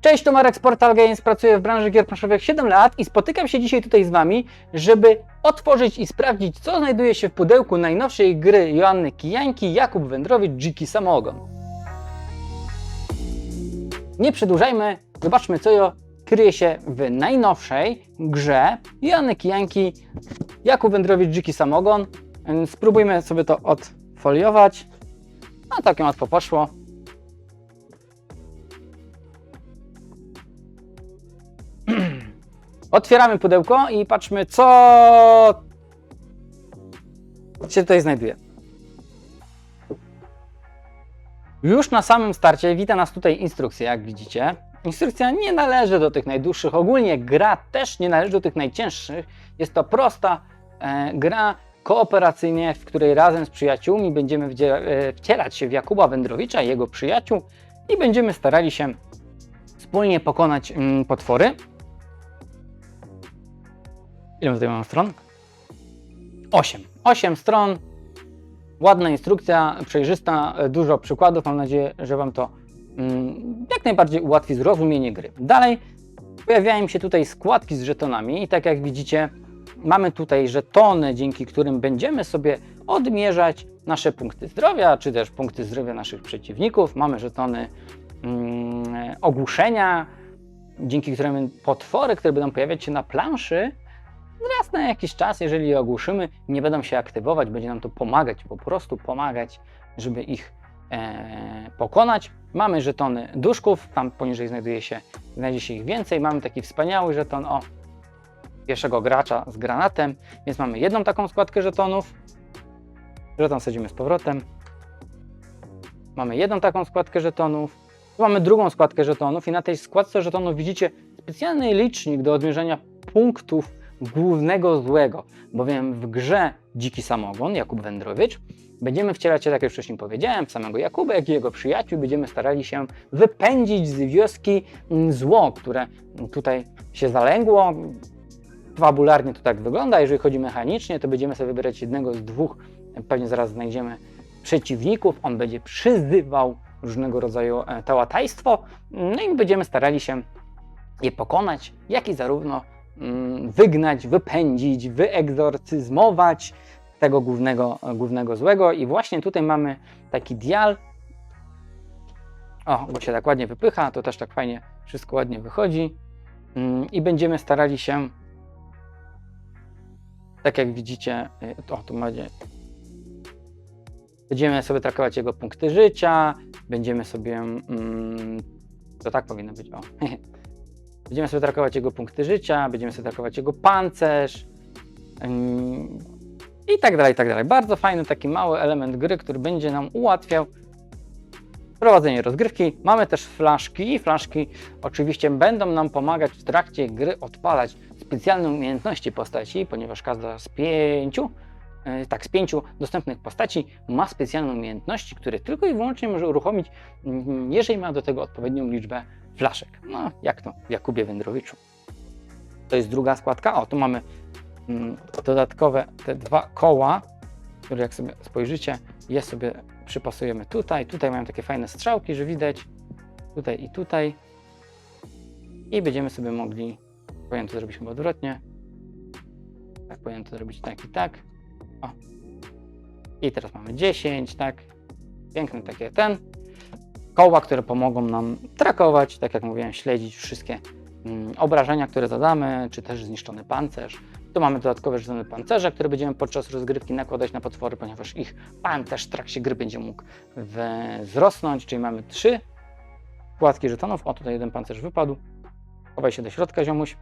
Cześć, to Marek z Portal Games, pracuję w branży gier planszowych 7 lat i spotykam się dzisiaj tutaj z Wami, żeby otworzyć i sprawdzić, co znajduje się w pudełku najnowszej gry Joanny Kijańki, Jakub Wędrowicz, Dziki Samogon. Nie przedłużajmy, zobaczmy, co kryje się w najnowszej grze Joanny Kijańki, Jakub Wędrowicz, Dziki Samogon. Spróbujmy sobie to odfoliować. No, całkiem łatwo poszło. Otwieramy pudełko i patrzmy, co się tutaj znajduje. Już na samym starcie wita nas tutaj instrukcja, jak widzicie. Instrukcja nie należy do tych najdłuższych, ogólnie gra też nie należy do tych najcięższych. Jest to prosta e, gra kooperacyjnie, w której razem z przyjaciółmi będziemy e, wcielać się w Jakuba Wędrowicza i jego przyjaciół i będziemy starali się wspólnie pokonać mm, potwory. Ile tutaj mam stron? 8. 8 stron. Ładna instrukcja, przejrzysta, e, dużo przykładów. Mam nadzieję, że Wam to mm, jak najbardziej ułatwi zrozumienie gry. Dalej pojawiają się tutaj składki z żetonami i tak jak widzicie, mamy tutaj żetony, dzięki którym będziemy sobie odmierzać nasze punkty zdrowia, czy też punkty zdrowia naszych przeciwników. Mamy żetony mm, ogłuszenia, dzięki którym potwory, które będą pojawiać się na planszy, raz na jakiś czas, jeżeli je ogłuszymy, nie będą się aktywować, będzie nam to pomagać, po prostu pomagać, żeby ich e, pokonać. Mamy żetony duszków, tam poniżej znajduje się, znajdzie się ich więcej. Mamy taki wspaniały żeton o pierwszego gracza z granatem, więc mamy jedną taką składkę żetonów. Żeton sadzimy z powrotem. Mamy jedną taką składkę żetonów. Tu mamy drugą składkę żetonów i na tej składce żetonów widzicie specjalny licznik do odmierzania punktów głównego złego, bowiem w grze Dziki Samogon, Jakub Wędrowicz, będziemy wcielać się, tak jak wcześniej powiedziałem, w samego Jakuba, jak i jego przyjaciół, będziemy starali się wypędzić z wioski mm, zło, które tutaj się zalęgło. Fabularnie to tak wygląda, jeżeli chodzi mechanicznie, to będziemy sobie wybierać jednego z dwóch, pewnie zaraz znajdziemy przeciwników, on będzie przyzywał różnego rodzaju e, tałataństwo, no i będziemy starali się je pokonać, jak i zarówno wygnać, wypędzić, wyegzorcyzmować tego głównego, głównego złego. I właśnie tutaj mamy taki dial. O, bo się tak ładnie wypycha, to też tak fajnie wszystko ładnie wychodzi. Mm, I będziemy starali się, tak jak widzicie, y, o, tu macie. Będziemy sobie traktować jego punkty życia, będziemy sobie, mm, to tak powinno być, o, Będziemy sobie trakować jego punkty życia, będziemy sobie trakować jego pancerz i tak dalej, i tak dalej. Bardzo fajny taki mały element gry, który będzie nam ułatwiał prowadzenie rozgrywki. Mamy też flaszki flaszki oczywiście będą nam pomagać w trakcie gry odpalać specjalne umiejętności postaci, ponieważ każda z pięciu e, tak, z pięciu dostępnych postaci ma specjalne umiejętności, które tylko i wyłącznie może uruchomić, mm, jeżeli ma do tego odpowiednią liczbę flaszek. No, jak to Jakubie Wędrowiczu. To jest druga składka. O, tu mamy mm, dodatkowe te dwa koła, które jak sobie spojrzycie, je sobie przypasujemy tutaj. Tutaj mają takie fajne strzałki, że widać. Tutaj i tutaj. I będziemy sobie mogli, powinien to zrobić chyba odwrotnie. Tak, powinien to zrobić tak i tak. O. I teraz mamy 10, tak. Piękny takie ten koła, które pomogą nam trakować, tak jak mówiłem, śledzić wszystkie mm, obrażenia, które zadamy, czy też zniszczony pancerz. Tu mamy dodatkowe żetony pancerza, które będziemy podczas rozgrywki nakładać na potwory, ponieważ ich pancerz w trakcie gry będzie mógł wzrosnąć, czyli mamy trzy płatki żetonów. O, tutaj jeden pancerz wypadł. Chowaj się do środka, ziomuś.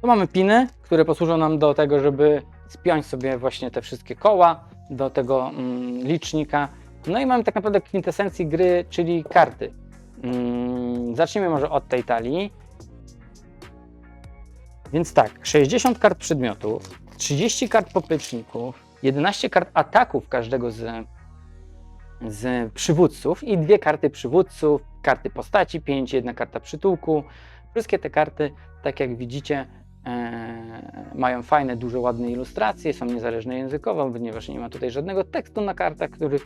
Tu mamy piny, które posłużą nam do tego, żeby spiąć sobie właśnie te wszystkie koła do tego mm, licznika. No i mamy tak naprawdę kwintesencji gry, czyli karty. Mm, zacznijmy może od tej talii. Więc tak, 60 kart przedmiotów, 30 kart popleczników, 11 kart ataków każdego z, z przywódców i dwie karty przywódców, karty postaci, 5, jedna karta przytułku. Wszystkie te karty, tak jak widzicie, e, mają fajne, duże, ładne ilustracje, są niezależne językowo, ponieważ nie ma tutaj żadnego tekstu na kartach, który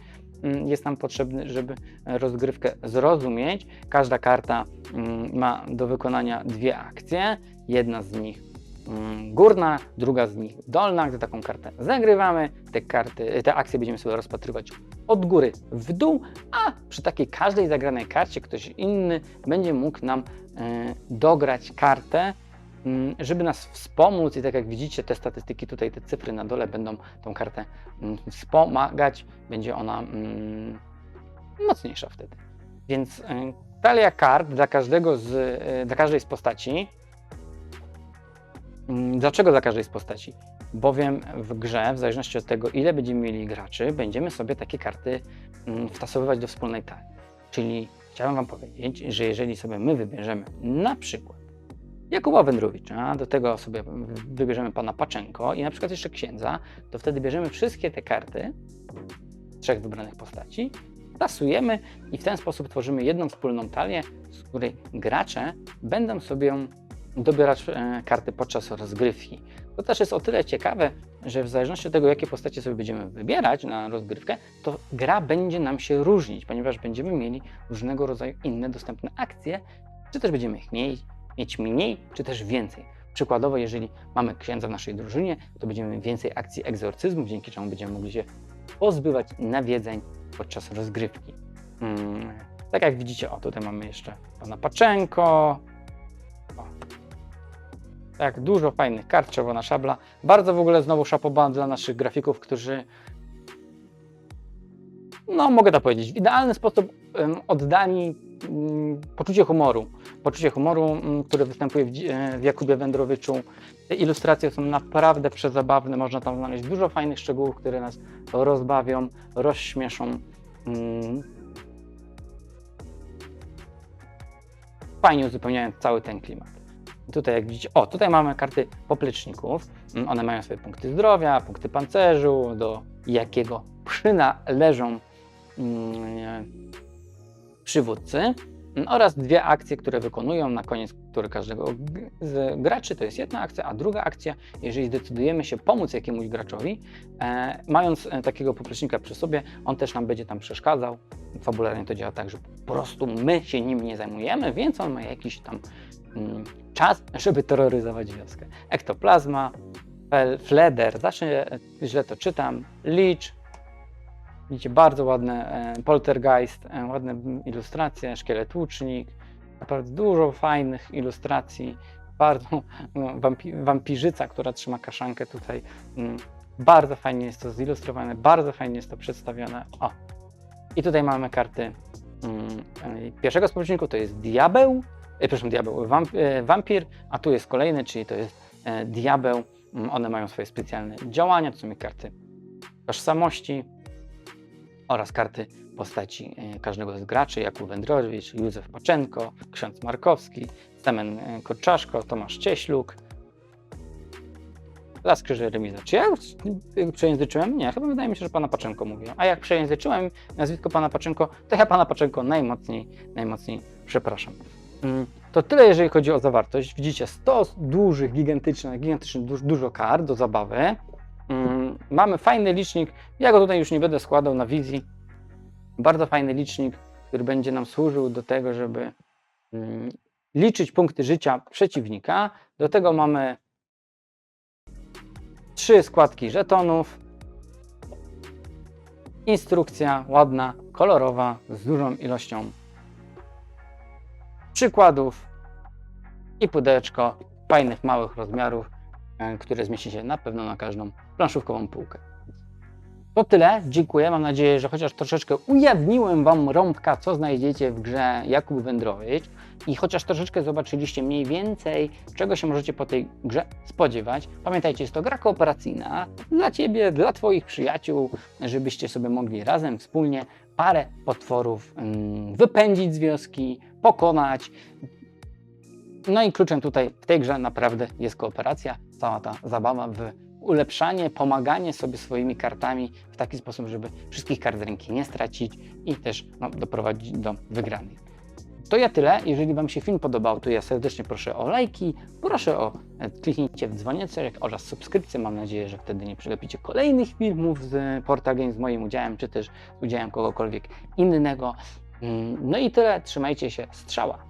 mm, jest nam potrzebny, żeby rozgrywkę zrozumieć. Każda karta mm, ma do wykonania dwie akcje. Jedna z nich mm, górna, druga z nich dolna. Gdy taką kartę zagrywamy, te, karty, te akcje będziemy sobie rozpatrywać od góry w dół, a przy takiej każdej zagranej karcie ktoś inny będzie mógł nam e, dograć kartę, żeby nas wspomóc i tak jak widzicie te statystyki tutaj, te cyfry na dole będą tą kartę mm, wspomagać, będzie ona mm, mocniejsza wtedy. Więc e, talia kart dla każdego z, e, dla każdej z postaci Mm, Dlaczego dla każdej z postaci? Bowiem w grze, w zależności od tego, ile będziemy mieli graczy, będziemy sobie takie karty mm, wtasowywać do wspólnej talii. Czyli chciałem Wam powiedzieć, że jeżeli sobie my wybierzemy na przykład Jakuba Wędrowicza, do tego sobie wybierzemy pana Paczenko i na przykład jeszcze księdza, to wtedy bierzemy wszystkie te karty trzech wybranych postaci, tasujemy i w ten sposób tworzymy jedną wspólną talię, z której gracze będą sobie dobierać e, karty podczas rozgrywki. To też jest o tyle ciekawe, że w zależności od tego, jakie postacie sobie będziemy wybierać na rozgrywkę, to gra będzie nam się różnić, ponieważ będziemy mieli różnego rodzaju inne dostępne akcje, czy też będziemy ich mieć, mieć mniej, czy też więcej. Przykładowo, jeżeli mamy księdza w naszej drużynie, to będziemy więcej akcji egzorcyzmów, dzięki czemu będziemy mogli się pozbywać nawiedzeń podczas rozgrywki. Hmm. Tak jak widzicie, o tutaj mamy jeszcze pana Paczenko, o, tak, dużo fajnych kart, czerwona szabla. Bardzo w ogóle znowu szapoban dla naszych grafików, którzy no mogę to powiedzieć, w idealny sposób um, oddali um, poczucie humoru. Poczucie humoru, um, które występuje w, e, w Jakubie Wędrowiczu. Te ilustracje są naprawdę przezabawne, można tam znaleźć dużo fajnych szczegółów, które nas rozbawią, rozśmieszą. Mm. Fajnie uzupełniając cały ten klimat. Tutaj jak widzicie, o tutaj mamy karty popleczników. Mm, One mają swoje punkty zdrowia, punkty pancerzu, do jakiego przynależą mm, przywódcy mm, oraz dwie akcje, które wykonują na koniec, który każdego z graczy to jest jedna akcja, a druga akcja, jeżeli zdecydujemy się pomóc jakiemuś graczowi, e, mając e, takiego poplecznika przy sobie, on też nam będzie tam przeszkadzał. Fabularnie to działa tak, że po prostu my się nim nie zajmujemy, więc on ma jakiś tam mm, czas, żeby terroryzować wioskę. Ektoplazma, Fleder, zawsze e, źle to czytam, Licz, widzicie bardzo ładne, e, Poltergeist, e, ładne ilustracje, Szkielet Łucznik, naprawdę dużo fajnych ilustracji, bardzo no, wampi, wampirzyca, która trzyma kaszankę tutaj, mm, bardzo fajnie jest to zilustrowane, bardzo fajnie jest to przedstawione. O! I tutaj mamy karty mm, e, pierwszego społeczniku, to jest diabeł, e, przepraszam, diabeł, wamp, e, wampir, a tu jest kolejny, czyli to jest e, diabeł. Mm, One mają swoje specjalne działania, to są karty tożsamości oraz karty postaci e, każdego z graczy, Jakub Wędrowicz, Józef Paczenko, ksiądz Markowski, Semen e, Korczaszko, Tomasz Cieśluk, Las Krzyży. Czy ja już e, przejęzyczyłem? Nie, chyba wydaje mi się, że pana Paczenko mówiłem. A jak przejęzyczyłem nazwisko pana Paczenko, to ja pana Paczenko najmocniej, najmocniej przepraszam. Mm, To tyle, jeżeli chodzi o zawartość. Widzicie, 100 dużych, gigantycznych, gigantycznych duż, dużo kart do zabawy. Mm, Mamy fajny licznik. Ja go tutaj już nie będę składał na wizji. Bardzo fajny licznik, który będzie nam służył do tego, żeby mm, liczyć punkty życia przeciwnika. Do tego mamy trzy składki żetonów. Instrukcja ładna, kolorowa, z dużą ilością przykładów i pudełeczko fajnych, małych rozmiarów, e, które zmieści się na pewno na każdą planszówkową półkę. To tyle. Dziękuję. Mam nadzieję, że chociaż troszeczkę ujawniłem Wam rąbka, co znajdziecie w grze Jakub Wędrowicz i chociaż troszeczkę zobaczyliście mniej więcej, czego się możecie po tej grze spodziewać. Pamiętajcie, jest to gra kooperacyjna dla Ciebie, dla Twoich przyjaciół, żebyście sobie mogli razem, wspólnie parę potworów mm, wypędzić z wioski, pokonać. No i kluczem tutaj w tej grze naprawdę jest kooperacja, cała ta zabawa w ulepszanie, pomaganie sobie swoimi kartami w taki sposób, żeby wszystkich kart z ręki nie stracić i też no, doprowadzić do wygranej. To ja tyle. Jeżeli Wam się film podobał, to ja serdecznie proszę o lajki, proszę o e, kliknięcie w dzwoneczek oraz subskrypcję. Mam nadzieję, że wtedy nie przegapicie kolejnych filmów z Porta Games z moim udziałem, czy też z udziałem kogokolwiek innego. Mm, No i tyle. Trzymajcie się. Strzała.